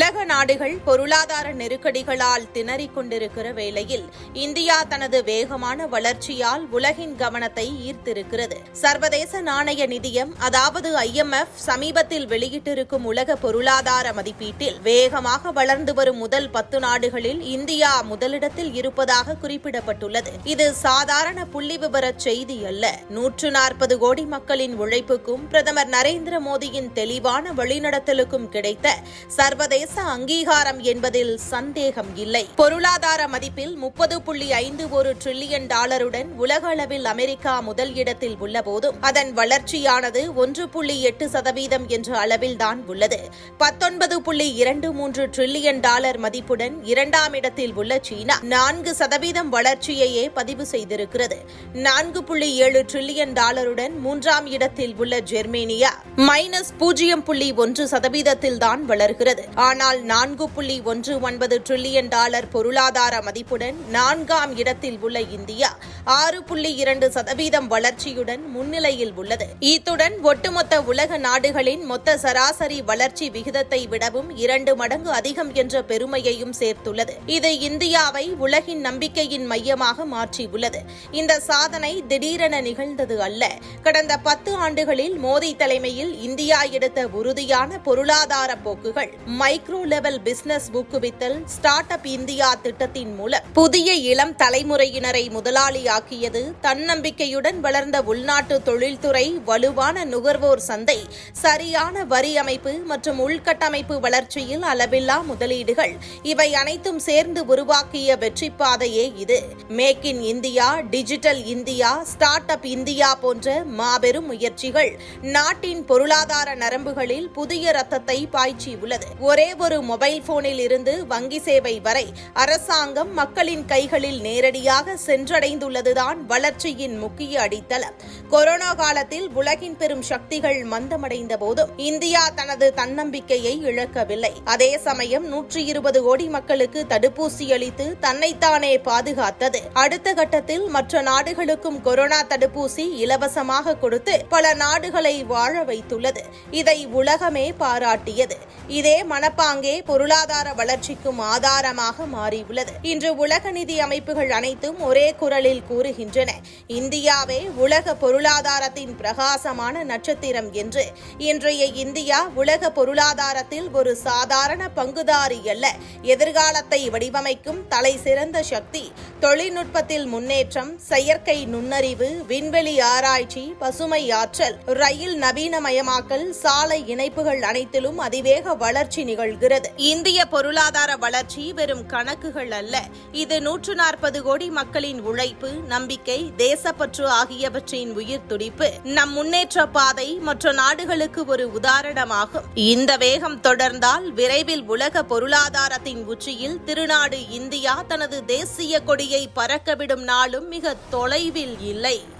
உலக நாடுகள் பொருளாதார நெருக்கடிகளால் திணறிக் கொண்டிருக்கிற வேளையில் இந்தியா தனது வேகமான வளர்ச்சியால் உலகின் கவனத்தை ஈர்த்திருக்கிறது. சர்வதேச நாணய நிதியம் அதாவது ஐஎம்எஃப் சமீபத்தில் வெளியிட்டிருக்கும் உலக பொருளாதார மதிப்பீட்டில் வேகமாக வளர்ந்து வரும் முதல் பத்து நாடுகளில் இந்தியா முதலிடத்தில் இருப்பதாக குறிப்பிடப்பட்டுள்ளது. இது சாதாரண புள்ளி விவர செய்தி அல்ல. நூற்று நாற்பது கோடி மக்களின் உழைப்புக்கும் பிரதமர் நரேந்திர மோடியின் தெளிவான வழிநடத்தலுக்கும் கிடைத்த சர்வதேச அங்கீகாரம் என்பதில் சந்தேகம் இல்லை. பொருளாதார மதிப்பில் முப்பது புள்ளி ஐந்து ஒரு டிரில்லியன் டாலருடன் உலக அளவில் அமெரிக்கா முதல் இடத்தில் உள்ளபோதும் அதன் வளர்ச்சியானது ஒன்று புள்ளி எட்டு சதவீதம் என்ற அளவில்தான் உள்ளது. பத்தொன்பது புள்ளி இரண்டு மூன்று டிரில்லியன் டாலர் மதிப்புடன் இரண்டாம் இடத்தில் உள்ள சீனா நான்கு சதவீதம் வளர்ச்சியையே பதிவு செய்திருக்கிறது. நான்கு புள்ளி ஏழு டிரில்லியன் டாலருடன் மூன்றாம் இடத்தில் உள்ள ஜெர்மேனியா மைனஸ் பூஜ்ஜியம் புள்ளி ஒன்று சதவீதத்தில் தான் வளர்கிறது. ஆனால் நான்கு புள்ளி ஒன்று ஒன்பது டிரில்லியன் டாலர் பொருளாதார மதிப்புடன் நான்காம் இடத்தில் உள்ள இந்தியா ஆறு புள்ளி இரண்டு சதவீதம் வளர்ச்சியுடன் முன்னிலையில் உள்ளது. இத்துடன் ஒட்டுமொத்த உலக நாடுகளின் மொத்த சராசரி வளர்ச்சி விகிதத்தை விடவும் இரண்டு மடங்கு அதிகம் என்ற பெருமையையும் சேர்த்துள்ளது. இது இந்தியாவை உலகின் நம்பிக்கையின் மையமாக மாற்றியுள்ளது. இந்த சாதனை திடீரென நிகழ்ந்தது அல்ல. கடந்த பத்து ஆண்டுகளில் மோடி தலைமையில் இந்தியா எடுத்த உறுதியான பொருளாதார போக்குகள் மைக்ரோ லெவல் பிசினஸ் ஊக்குவித்தல் ஸ்டார்ட் அப் இந்தியா திட்டத்தின் மூலம் புதிய இளம் தலைமுறையினரை முதலாளியாக்கியது. தன்னம்பிக்கையுடன் வளர்ந்த உள்நாட்டு தொழில்துறை வலுவான நுகர்வோர் சந்தை சரியான வரி அமைப்பு மற்றும் உள்கட்டமைப்பு வளர்ச்சியில் அளவில்லா முதலீடுகள். இவை அனைத்தும் சேர்ந்து உருவாக்கிய வெற்றி பாதையே இது. Make in India digital India start up India போன்ற மாபெரும் முயற்சிகள் நாட்டின் பொருளாதார நரம்புகளில் புதிய ரத்தத்தை பாய்ச்சியுள்ளது. ஒரே ஒரு மொபைல் போனில் இருந்து வங்கி சேவை வரை அரசாங்கம் மக்களின் கைகளில் நேரடியாக சென்றடைந்துள்ளதுதான் வளர்ச்சியின் முக்கிய அடித்தளம். கொரோனா காலத்தில் உலகின் பெரும் சக்திகள் மந்தமடைந்த போதும் இந்தியா தனது தன்னம்பிக்கையை இழக்கவில்லை. அதே சமயம் நூற்றி இருபது கோடி மக்களுக்கு தடுப்பூசி அளித்து தன்னைத்தானே பாதுகாத்தது. அடுத்த கட்டத்தில் மற்ற நாடுகளுக்கும் கொரோனா தடுப்பூசி இலவசமாக கொடுத்து பல நாடுகளை வாழ வைத்துள்ளது. இதை உலகமே பாராட்டியது. இதே மனப்பாங்கே பொருளாதார வளர்ச்சிக்கும் ஆதாரமாக மாறியுள்ளது. இன்று உலக நிதி அமைப்புகள் அனைத்தும் ஒரே குரலில் கூறுகின்றன. இந்தியாவே உலக பொருளாதாரத்தின் பிரகாசமான நட்சத்திரம் என்று. இன்றைய இந்தியா உலக பொருளாதாரத்தில் ஒரு சாதாரண பங்குதாரி அல்ல. எதிர்காலத்தை வடிவமைக்கும் தலை சிறந்த சக்தி. தொழில்நுட்பத்தில் முன்னேற்றம் செயற்கை நுண்ணறிவு விண்வெளி ஆராய்ச்சி பசுமை ஆற்றல் ரயில் நவீனமயமாக்கல் சாலை இணைப்புகள் அனைத்திலும் அதிவேக வளர்ச்சி நிகழ்கிறது. இந்திய பொருளாதார வளர்ச்சி வெறும் கணக்குகள் அல்ல. இது நூற்று நாற்பது கோடி மக்களின் உழைப்பு நம்பிக்கை தேசப்பற்று ஆகியவற்றின் உயிர் துடிப்பு. நம் முன்னேற்ற பாதை மற்ற நாடுகளுக்கு ஒரு உதாரணமாகும். இந்த வேகம் தொடர்ந்தால் விரைவில் உலக பொருளாதாரத்தின் உச்சியில் திருநாடு இந்தியா தனது தேசிய கொடியை பறக்கவிடும் நாளும் மிக தொலைவில் இல்லை.